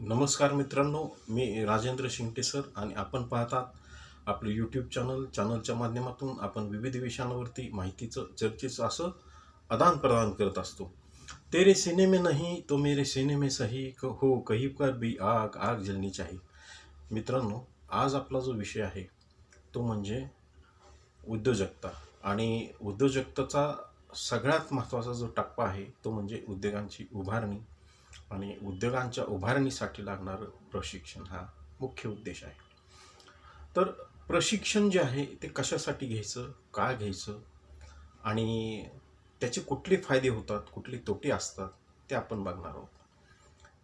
नमस्कार मित्रांनो मी राजेंद्र शिंगटे सर आणि आपण पाहतात आपले यूट्यूब चॅनल चॅनलच्या माध्यमातून आपण विविध विषयांवरती माहितीचं चर्चेचं असं आदान प्रदान करत असतो. तेरे सीने में नाही तो मेरे सिनेमे में सही क- हो कही कर बी आग आग जलनी चाहिए. मित्रांनो आज आपला जो विषय आहे तो म्हणजे उद्योजकता. आणि उद्योजकतेचा सगळ्यात महत्त्वाचा जो टप्पा आहे तो म्हणजे उद्योगांची उभारणी. आणि उद्योगांच्या उभारणीसाठी लागणारं प्रशिक्षण हा मुख्य उद्देश आहे. तर प्रशिक्षण जे आहे ते कशासाठी घ्यायचं का घ्यायचं? आणि त्याचे कुठले फायदे होतात कुठले तोटे असतात ते आपण बघणार आहोत.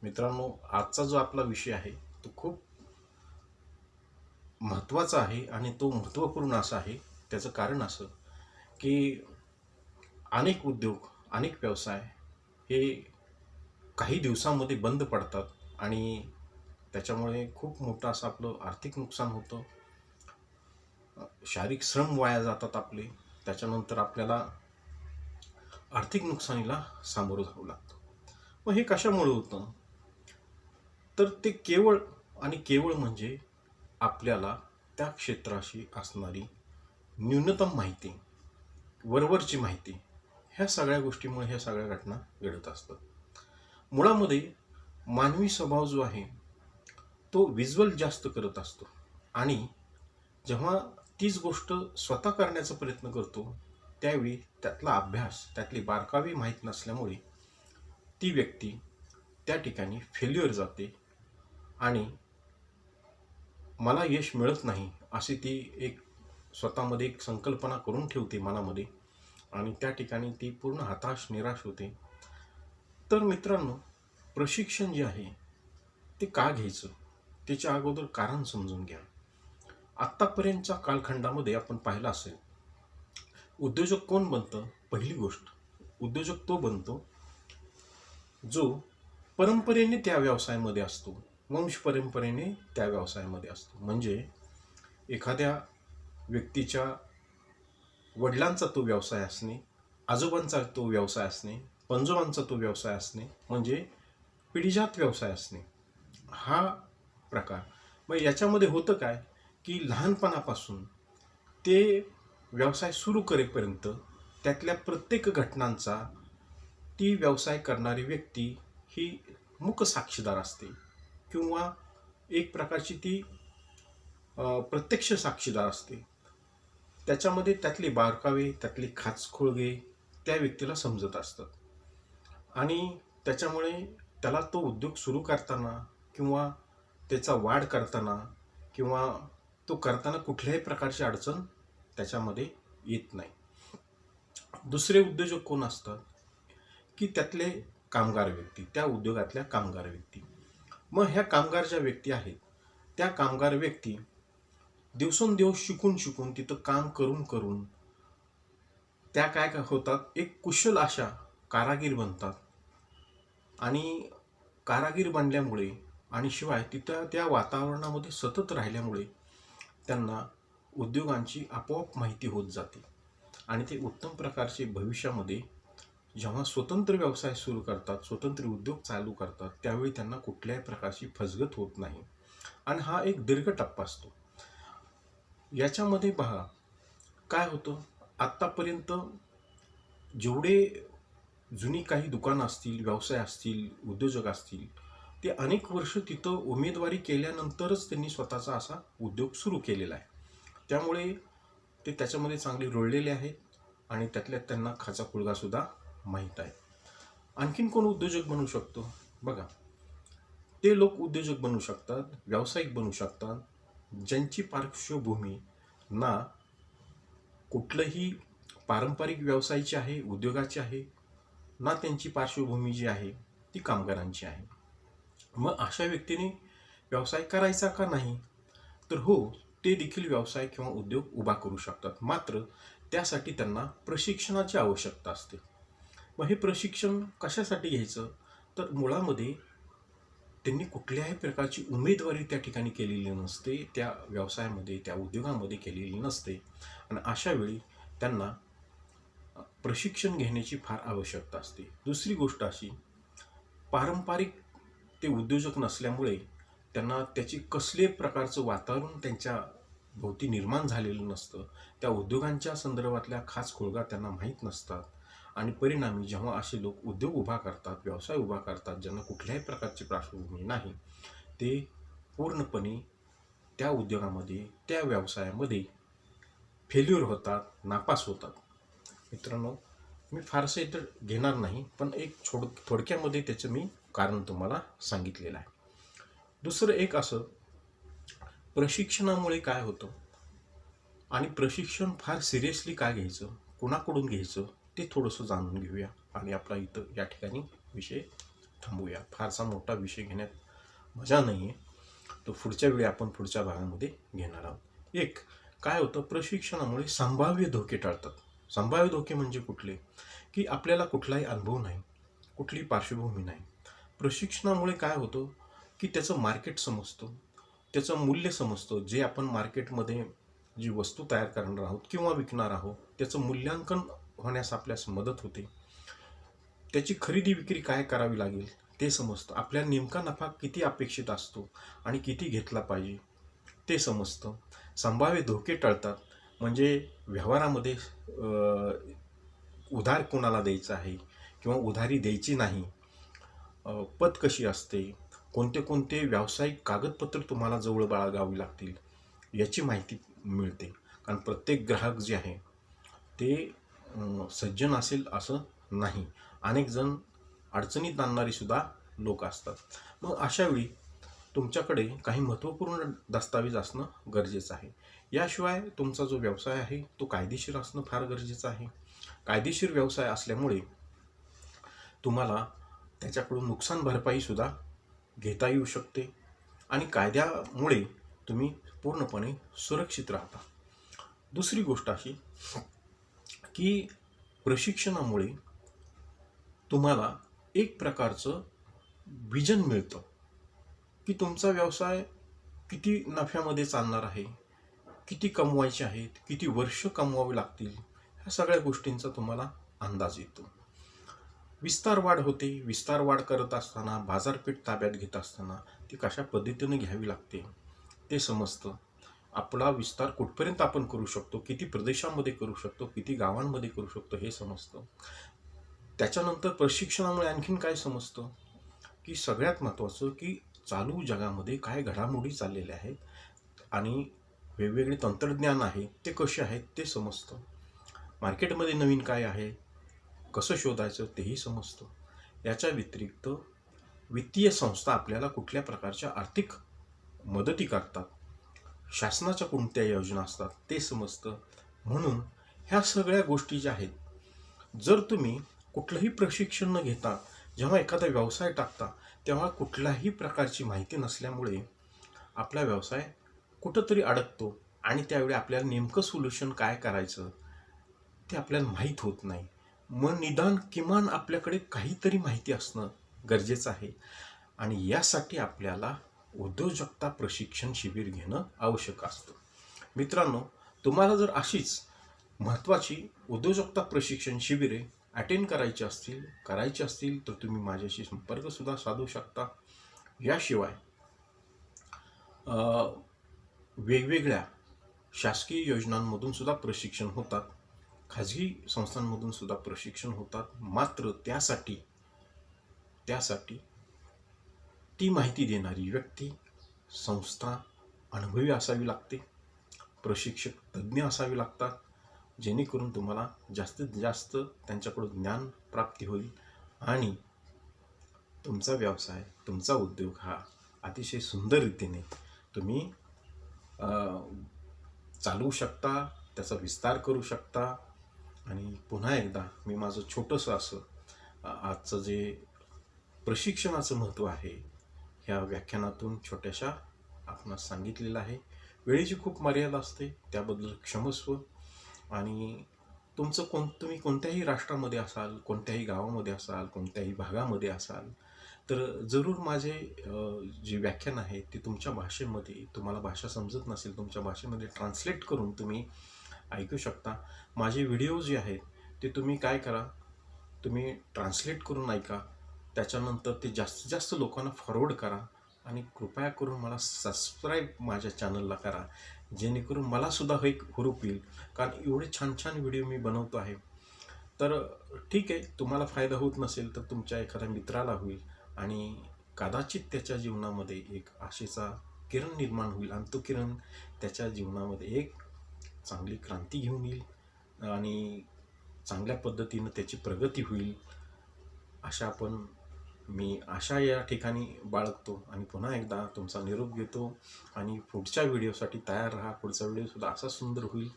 मित्रांनो आजचा जो आपला विषय आहे तो खूप महत्त्वाचा आहे आणि तो महत्त्वपूर्ण असा आहे. त्याचं कारण असं की अनेक उद्योग अनेक व्यवसाय हे काही दिवसामध्ये बंद पडतात आणि त्याच्यामुळे खूप मोठं असं आपलं आर्थिक नुकसान होतं. शारीरिक श्रम वाया जातात आपले. त्याच्यानंतर आपल्याला आर्थिक नुकसानीला सामोरं जावं लागतं. मग हे कशामुळे होतं? तर ते केवळ आणि केवळ म्हणजे आपल्याला त्या क्षेत्राशी असणारी न्यूनतम माहिती वरवरची माहिती ह्या सगळ्या गोष्टीमुळे ह्या सगळ्या घटना घडत असतात. मुळामध्ये मानवी स्वभाव जो आहे तो विज्युअल जास्त करत असतो. आणि जेव्हा तीच गोष्ट स्वतः करण्याचा प्रयत्न करतो त्यावेळी त्यातला अभ्यास त्यातली बारकावी माहीत नसल्यामुळे ती व्यक्ती त्या ठिकाणी फेल्युअर जाते आणि मला यश मिळत नाही अशी ती एक स्वतःमध्ये एक संकल्पना करून ठेवते मनामध्ये आणि त्या ठिकाणी ती पूर्ण हताश निराश होते. तर मित्रांनो प्रशिक्षण जे आहे ते का घ्यायचं? त्याच्या अगोदर कारण समजून घ्या. आत्तापर्यंतच्या कालखंडामध्ये आपण पाहिलं असेल उद्योजक कोण बनतं? पहिली गोष्ट उद्योजक तो बनतो जो परंपरेने त्या व्यवसायामध्ये असतो वंश परंपरेने त्या व्यवसायामध्ये असतो. म्हणजे एखाद्या व्यक्तीच्या वडिलांचा तो व्यवसाय असणे आजोबांचा तो व्यवसाय असणे पंजोबांचा तो व्यवसाय असणे म्हणजे पिढीजात व्यवसाय असणे हा प्रकार. मग याच्यामध्ये होतं काय की लहानपणापासून ते व्यवसाय सुरू करेपर्यंत त्यातल्या प्रत्येक घटनांचा ती व्यवसाय करणारी व्यक्ती ही मुक साक्षीदार असते. किंवा एक प्रकारची ती प्रत्यक्ष साक्षीदार असते. त्याच्यामध्ये त्यातले बारकावे त्यातले खाचखोळगे त्या व्यक्तीला समजत असतात. आणि त्याच्यामुळे त्याला तो उद्योग सुरू करताना किंवा त्याचा वाढ करताना किंवा तो करताना कुठल्याही प्रकारची अडचण त्याच्यामध्ये येत नाही. दुसरे उद्योजक कोण असतात? की त्यातले कामगार व्यक्ती त्या उद्योगातल्या कामगार व्यक्ती. मग ह्या कामगार ज्या व्यक्ती आहेत त्या कामगार व्यक्ती दिवसेंदिवस शिकून शिकून तिथं काम करून करून त्या काय काय होतात? एक कुशल अशा कारागीर बनतात. आणि कारागीर बनल्यामुळे आणि शिवाय तिथं त्या वातावरणामध्ये सतत राहिल्यामुळे त्यांना उद्योगांची आपोआप माहिती होत जाते. आणि ते उत्तम प्रकारचे भविष्यामध्ये जेव्हा स्वतंत्र व्यवसाय सुरू करतात स्वतंत्र उद्योग चालू करतात त्यावेळी त्यांना कुठल्याही प्रकारची फसगत होत नाही. आणि हा एक दीर्घ टप्पा असतो. याच्यामध्ये पहा काय होतं? आत्तापर्यंत जेवढे जुनी काही दुकानं असतील व्यवसाय असतील उद्योजक असतील ते अनेक वर्ष तिथं उमेदवारी केल्यानंतरच त्यांनी स्वतःचा असा उद्योग सुरू केलेला आहे. त्यामुळे ते त्याच्यामध्ये चांगले रुळलेले आहेत आणि त्यातल्या त्यांना खाचा खुळगासुद्धा माहीत आहे. आणखीन कोण उद्योजक बनू शकतो? बघा ते लोक उद्योजक बनू शकतात व्यावसायिक बनू शकतात ज्यांची पार्श्वभूमी ना कुठलंही पारंपरिक व्यवसायाची आहे उद्योगाची आहे ना त्यांची पार्श्वभूमी जी आहे ती कामगारांची आहे. मग अशा व्यक्तीने व्यवसाय करायचा का नाही? तर हो ते देखील व्यवसाय किंवा उद्योग उभा करू शकतात. मात्र त्यासाठी त्यांना प्रशिक्षणाची आवश्यकता असते. मग हे प्रशिक्षण कशासाठी घ्यायचं? तर मुळामध्ये त्यांनी कुठल्याही प्रकारची उमेदवारी त्या ठिकाणी केलेली नसते त्या व्यवसायामध्ये त्या उद्योगामध्ये केलेली नसते. आणि अशावेळी त्यांना प्रशिक्षण घेण्याची फार आवश्यकता असते. दुसरी गोष्ट अशी पारंपरिक ते उद्योजक नसल्यामुळे त्यांना त्याची कसले प्रकारचं वातावरण त्यांच्या भोवती निर्माण झालेलं नसतं. त्या उद्योगांच्या संदर्भातल्या खास खोळगा त्यांना माहीत नसतात. आणि परिणामी जेव्हा असे लोक उद्योग उभा करतात व्यवसाय उभा करतात ज्यांना कुठल्याही प्रकारची पार्श्वभूमी नाही ते पूर्णपणे त्या उद्योगामध्ये त्या व्यवसायामध्ये फेल्युअर होतात नापास होतात. मित्रांनो मी फारसं इथं घेणार नाही पण एक छोड थोडक्यामध्ये त्याचं मी कारण तुम्हाला सांगितलेलं आहे. दुसरं एक असं प्रशिक्षणामुळे काय होतं? आणि प्रशिक्षण फार सिरियसली काय घ्यायचं? कुणाकडून घ्यायचं? ते थोडंसं जाणून घेऊया आणि आपला इथं या ठिकाणी विषय थांबूया. फारसा मोठा विषय घेण्यात मजा नाही आहे तो पुढच्या वेळी आपण पुढच्या भागामध्ये घेणार आहोत. एक काय होतं? प्रशिक्षणामुळे संभाव्य धोके टाळतात. संभाव्य धोके म्हणजे कुठले? की आपल्याला कुठलाही अनुभव नाही कुठली पार्श्वभूमी नाही. प्रशिक्षणामुळे काय होतं? की त्याचं मार्केट समजतो. त्याचं मूल्य समजतं. जे आपण मार्केटमध्ये जी वस्तू तयार करणार आहोत किंवा विकणार आहोत त्याचं मूल्यांकन होण्यास आपल्यास मदत होते. त्याची खरेदी विक्री काय करावी लागेल ते समजतं. आपल्या नेमका नफा किती अपेक्षित असतो आणि किती घेतला पाहिजे ते समजतं. संभाव्य धोके टळतात. म्हणजे व्यवहारामध्ये उधार कोणाला द्यायचं आहे किंवा उधारी द्यायची नाही पत कशी असते कोणते कोणते व्यावसायिक कागदपत्र तुम्हाला जवळ बाळगावी लागतील याची माहिती मिळते. कारण प्रत्येक ग्राहक जे आहे ते सज्जन असेल असं नाही. अनेक जण अडचणीत आणणारीसुद्धा लोक असतात. मग अशावेळी तुमच्याकडे काही महत्त्वपूर्ण दस्तावेज असणं गरजेचं आहे. याशिवाय तुमचा जो व्यवसाय आहे तो कायदेशीर असणं फार गरजेचं आहे. कायदेशीर व्यवसाय असल्यामुळे तुम्हाला त्याच्याकडून नुकसान भरपाईसुद्धा घेता येऊ शकते आणि कायद्यामुळे तुम्ही पूर्णपणे सुरक्षित राहता. दुसरी गोष्ट अशी की प्रशिक्षणामुळे तुम्हाला एक प्रकारचं विजन मिळतं. की तुमचा व्यवसाय किती नफ्यामध्ये चालणार आहे? किती कमवायचे आहेत? किती वर्ष कमवावे लागतील? ह्या सगळ्या गोष्टींचा तुम्हाला अंदाज येतो. विस्तार वाढ होते. विस्तार वाढ करत असताना बाजारपेठ ताब्यात घेत असताना ती कशा पद्धतीने घ्यावी लागते? ते समजतं. आपला विस्तार कुठपर्यंत आपण करू शकतो? किती प्रदेशामध्ये करू शकतो? किती गावांमध्ये करू शकतो? हे समजतं. त्याच्यानंतर प्रशिक्षणामुळे आणखीन काय समजतं? की सगळ्यात महत्त्वाचं की चालू जगामध्ये काय घडामोडी चाललेल्या आहेत आणि वेगवेगळे तंत्रज्ञान आहे ते कसे आहेत ते समजतं. मार्केटमध्ये नवीन काय आहे कसं शोधायचं तेही समजतं. याच्या व्यतिरिक्त वित्तीय संस्था आपल्याला कुठल्या प्रकारच्या आर्थिक मदती करतात शासनाच्या कोणत्या योजना असतात ते समजतं. म्हणून ह्या सगळ्या गोष्टी ज्या आहेत जर तुम्ही कुठलंही प्रशिक्षण न घेता जेव्हा एखादा व्यवसाय टाकता तेव्हा कुठल्याही प्रकारची माहिती नसल्यामुळे आपला व्यवसाय कुठंतरी अडकतो आणि त्यावेळी आपल्याला नेमकं सोल्युशन काय करायचं ते आपल्याला माहीत होत नाही. मग निदान किमान आपल्याकडे काहीतरी माहिती असणं गरजेचं आहे आणि यासाठी आपल्याला उद्योजकता प्रशिक्षण शिबिर घेणं आवश्यक असतं. मित्रांनो तुम्हाला जर अशीच महत्त्वाची उद्योजकता प्रशिक्षण शिबिरे अटेंड करायचे असतील करायचे असतील तर तुम्ही माझ्याशी संपर्कसुद्धा साधू शकता. याशिवाय वेगवेगळ्या शासकीय योजनांमधून सुद्धा प्रशिक्षण होतात. खाजगी संस्थांमधून सुद्धा प्रशिक्षण होतात. मात्र त्यासाठी त्यासाठी ती माहिती देणारी व्यक्ती संस्था अनुभवी असावी लागते. प्रशिक्षक तज्ज्ञ असावे लागतात. जेणेकरून तुम्हाला जास्तीत जास्त त्यांच्याकडून ज्ञान प्राप्ती होईल आणि तुमचा व्यवसाय तुमचा उद्योग हा अतिशय सुंदर रीतीने तुम्ही चालवू शकता त्याचा विस्तार करू शकता. आणि पुन्हा एकदा मी माझं छोटंसं असं आजचं जे प्रशिक्षणाचं महत्त्व आहे ह्या व्याख्यानातून छोट्याशा आपणास सांगितलेलं आहे. वेळेची खूप मर्यादा असते त्याबद्दल क्षमस्व आणि तुमचं कोण तुम्ही कोणत्याही राष्ट्रामध्ये असाल कोणत्याही गावामध्ये असाल कोणत्याही भागामध्ये असाल तर जरूर माझे जे व्याख्यान आहे ते तुमच्या भाषेमध्ये तुम्हाला भाषा समजत नसेल तुमच्या भाषेमध्ये ट्रान्सलेट करून तुम्ही ऐकू शकता. माझे व्हिडिओ जे आहेत ते तुम्ही काय करा तुम्ही ट्रान्सलेट करून ऐका. त्याच्यानंतर ते जास्तीत जास्त लोकांना फॉरवर्ड करा. आणि कृपया करून मला सबस्क्राईब माझ्या चॅनलला करा. जेणेकरून मलासुद्धा एक हुरूप येईल. कारण एवढे छान छान व्हिडिओ मी बनवतो आहे. तर ठीक आहे तुम्हाला फायदा होत नसेल तर तुमच्या एखाद्या मित्राला होईल आणि कदाचित त्याच्या जीवनामध्ये एक आशेचा किरण निर्माण होईल आणि तो किरण त्याच्या जीवनामध्ये एक चांगली क्रांती घेऊन येईल आणि चांगल्या पद्धतीनं त्याची प्रगती होईल अशा आपण मी आशा या ठिकाणी बाळगतो आणि पुन्हा एकदा तुमचा निरोप घेतो आणि पुढच्या व्हिडिओसाठी तयार राहा. पुढचा व्हिडिओसुद्धा असा सुंदर होईल.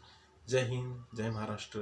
जय हिंद जय महाराष्ट्र.